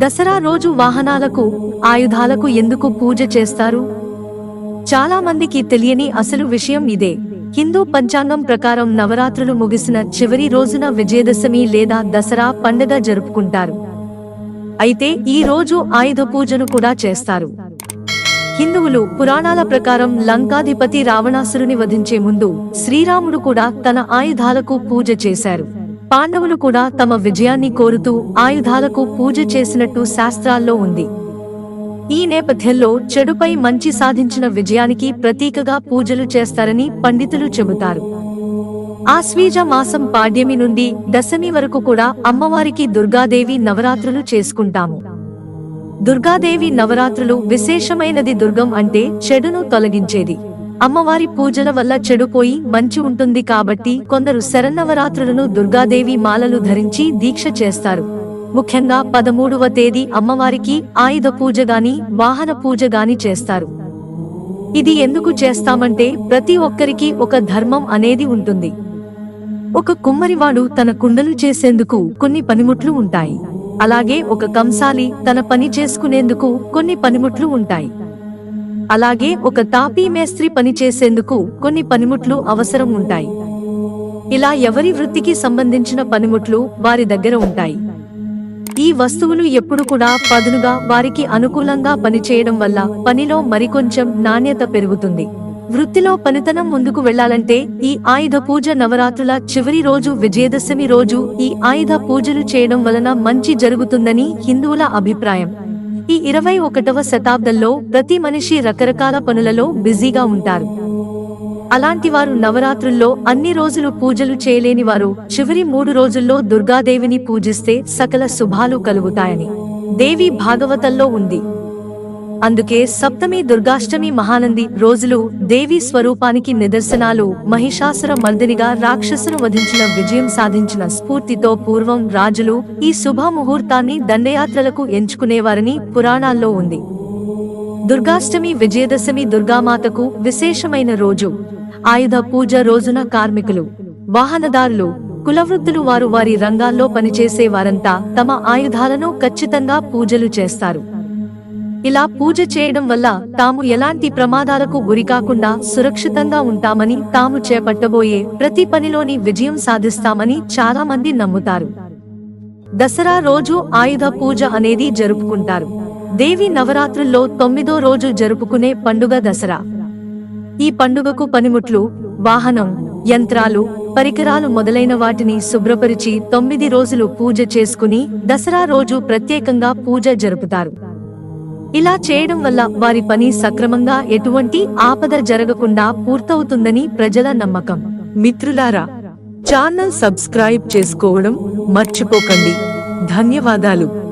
దసరా రోజు వాహనాలకు ఆయుధాలకు ఎందుకు పూజ చేస్తారు? చాలా మందికి తెలియని అసలు విషయం ఇదే. హిందూ పంచాంగం ప్రకారం నవరాత్రులు ముగిసిన చివరి రోజున విజయదశమి లేదా దసరా పండుగ జరుపుకుంటారు. అయితే ఈ రోజు ఆయుధ పూజను కూడా చేస్తారు. హిందువులు పురాణాల ప్రకారం లంకాధిపతి రావణాసురుని వధించే ముందు శ్రీరాముడు కూడా తన ఆయుధాలకు పూజ చేశారు. పాండవులు కూడా తమ విజయాన్ని కోరుతూ ఆయుధాలకు పూజ చేసినట్టు శాస్త్రాల్లో ఉంది. ఈ నేపథ్యంలో చెడుపై మంచి సాధించిన విజయానికి ప్రతీకగా పూజలు చేస్తారని పండితులు చెబుతారు. ఆశ్వీజ మాసం పాడ్యమి నుండి దశమి వరకు కూడా అమ్మవారికి దుర్గాదేవి నవరాత్రులు చేసుకుంటాము. దుర్గాదేవి నవరాత్రులు విశేషమైనది దుర్గం అంటే చెడును తొలగించేది. అమ్మవారి పూజల వల్ల చెడుపోయి మంచి ఉంటుంది కాబట్టి కొందరు శరన్నవరాత్రులను దుర్గాదేవి మాలలు ధరించి దీక్ష చేస్తారు. ముఖ్యంగా పదమూడవ తేదీ అమ్మవారికి ఆయుధ పూజ గాని వాహన పూజ గాని చేస్తారు. ఇది ఎందుకు చేస్తామంటే ప్రతి ఒక్కరికి ఒక ధర్మం అనేది ఉంటుంది. ఒక కుమ్మరివాడు తన కుండలు చేసేందుకు కొన్ని పనిముట్లు ఉంటాయి. అలాగే ఒక కంసాలి తన పని చేసుకునేందుకు కొన్ని పనిముట్లు ఉంటాయి. అలాగే ఒక తాపీ మేస్త్రి పని చేసేందుకు కొన్ని పనిముట్లు అవసరం ఉంటాయి. ఇలా ఎవరి వృత్తికి సంబంధించిన పనిముట్లు వారి దగ్గర ఉంటాయి. ఈ వస్తువులు ఎప్పుడు కూడా పదునుగా వారికి అనుకూలంగా పనిచేయడం వల్ల పనిలో మరికొంచెం నాణ్యత పెరుగుతుంది. వృత్తిలో పనితనం ముందుకు వెళ్ళాలంటే ఈ ఆయుధ పూజ నవరాత్రుల చివరి రోజు విజయదశమి రోజు ఈ ఆయుధ పూజలు చేయడం వలన మంచి జరుగుతుందని హిందువుల అభిప్రాయం. ఈ ఇరవై ఒకటవ శతాబ్దంలో ప్రతి మనిషి రకరకాల పనులలో బిజీగా ఉంటారు. అలాంటి వారు నవరాత్రుల్లో అన్ని రోజులు పూజలు చేయలేని వారు చివరి మూడు రోజుల్లో దుర్గాదేవిని పూజిస్తే సకల శుభాలు కలుగుతాయని. దేవి భాగవతంలో ఉంది. అందుకే సప్తమి దుర్గాష్టమి మహానంది రోజులు దేవి స్వరూపానికి నిదర్శనాలు. మహిషాసుర మర్దినిగా రాక్షసును వధించిన విజయం సాధించిన స్ఫూర్తితో పూర్వం రాజులు ఈ శుభ ముహూర్తాన్ని దండయాత్రలకు ఎంచుకునేవారని పురాణాల్లో ఉంది. దుర్గాష్టమి విజయదశమి దుర్గామాతకు విశేషమైన రోజు. ఆయుధ పూజ రోజున కార్మికులు వాహనదారులు కులవృత్తులు వారు వారి రంగాల్లో పనిచేసే వారంతా తమ ఆయుధాలను ఖచ్చితంగా పూజలు చేస్తారు. ఇలా పూజ చేయడం వల్ల తాము ఎలాంటి ప్రమాదాలకు గురికాకుండా సురక్షితంగా ఉంటామని తాము చేపట్టబోయే ప్రతి పనిలోని విజయం సాధిస్తామని చాలా మంది నమ్ముతారు. దసరా రోజు ఆయుధ పూజ అనేది జరుపుకుంటారు. దేవి నవరాత్రుల్లో తొమ్మిదో రోజు జరుపుకునే పండుగ దసరా. ఈ పండుగకు పనిముట్లు వాహనం యంత్రాలు పరికరాలు మొదలైన వాటిని శుభ్రపరిచి తొమ్మిది రోజులు పూజ చేసుకుని దసరా రోజు ప్రత్యేకంగా పూజ జరుపుతారు. ఇలా చేయడం వల్ల వారి పని సక్రమంగా ఎటువంటి ఆపద జరగకుండా పూర్తవుతుందని ప్రజల నమ్మకం. మిత్రులారా ఛానల్ సబ్స్క్రైబ్ చేసుకోవడం మర్చిపోకండి. ధన్యవాదాలు.